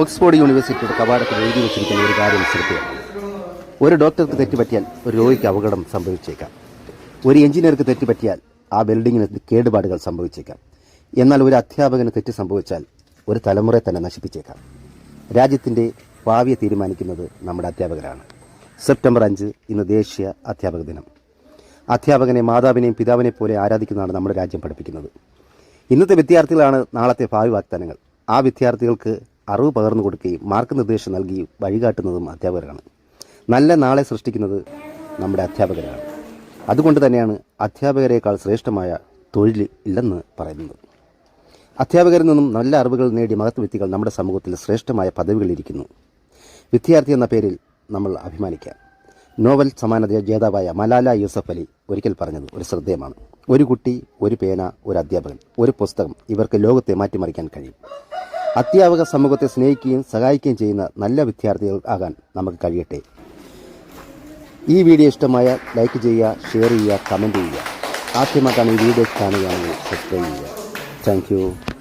Oxford യൂണിവേഴ്സിറ്റിയുടെ കവാടത്തിൽ എഴുതി വെച്ചിരിക്കുന്ന ഒരു കാര്യം ശ്രദ്ധയാണ് ഒരു ഡോക്ടർക്ക് തെറ്റുപറ്റിയാൽ ഒരു രോഗിക്ക് അപകടം സംഭവിച്ചേക്കാം. ഒരു എഞ്ചിനീയർക്ക് തെറ്റുപറ്റിയാൽ ആ ബിൽഡിങ്ങിന് കേടുപാടുകൾ സംഭവിച്ചേക്കാം. എന്നാൽ ഒരു അധ്യാപകന് തെറ്റ് സംഭവിച്ചാൽ ഒരു തലമുറയെ തന്നെ നശിപ്പിച്ചേക്കാം. രാജ്യത്തിന്റെ ഭാവിയെ തീരുമാനിക്കുന്നത് നമ്മുടെ അധ്യാപകരാണ്. സെപ്റ്റംബർ അഞ്ച് ഇന്ന് ദേശീയ അധ്യാപക ദിനം. അധ്യാപകനെ മാതാവിനെയും പിതാവിനെ പോലെ ആരാധിക്കുന്നതാണ് നമ്മുടെ രാജ്യം പഠിപ്പിക്കുന്നത്. ഇന്നത്തെ വിദ്യാർത്ഥികളാണ് നാളത്തെ ഭാവി വാഗ്ദാനങ്ങൾ. ആ വിദ്യാർത്ഥികൾക്ക് അറിവ് പകർന്നു കൊടുക്കുകയും മാർക്ക് നിർദ്ദേശം നൽകി വഴികാട്ടുന്നതും അധ്യാപകരാണ്. നല്ല നാളെ സൃഷ്ടിക്കുന്നത് നമ്മുടെ അധ്യാപകരാണ്. അതുകൊണ്ട് തന്നെയാണ് അധ്യാപകരെക്കാൾ ശ്രേഷ്ഠമായ തൊഴിൽ ഇല്ലെന്ന് പറയുന്നത്. അധ്യാപകരിൽ നിന്നും നല്ല അറിവുകൾ നേടിയ മഹത്വ വ്യക്തികൾ നമ്മുടെ സമൂഹത്തിൽ ശ്രേഷ്ഠമായ പദവികളിരിക്കുന്നു വിദ്യാർത്ഥി എന്ന പേരിൽ നമ്മൾ അഭിമാനിക്കാം. നോവൽ സമാനത ജേതാവായ മലാല യൂസഫ് അലി ഒരിക്കൽ പറഞ്ഞത് ഒരു ശ്രദ്ധേയമാണ്. ഒരു കുട്ടി ഒരു പേന ഒരു അധ്യാപകൻ ഒരു പുസ്തകം ഇവർക്ക് ലോകത്തെ മാറ്റിമറിക്കാൻ കഴിയും. അധ്യാപക സമൂഹത്തെ സ്നേഹിക്കുകയും സഹായിക്കുകയും ചെയ്യുന്ന നല്ല വിദ്യാർത്ഥികൾ ആകാൻ നമുക്ക് കഴിയട്ടെ. ഈ വീഡിയോ ഇഷ്ടമായ ലൈക്ക് ചെയ്യുക ഷെയർ ചെയ്യുക കമന്റ് ചെയ്യുക. ആദ്യമായിട്ടാണ് ഈ വീഡിയോ കാണുകയാണെങ്കിൽ സബ്സ്ക്രൈബ് ചെയ്യുക. താങ്ക്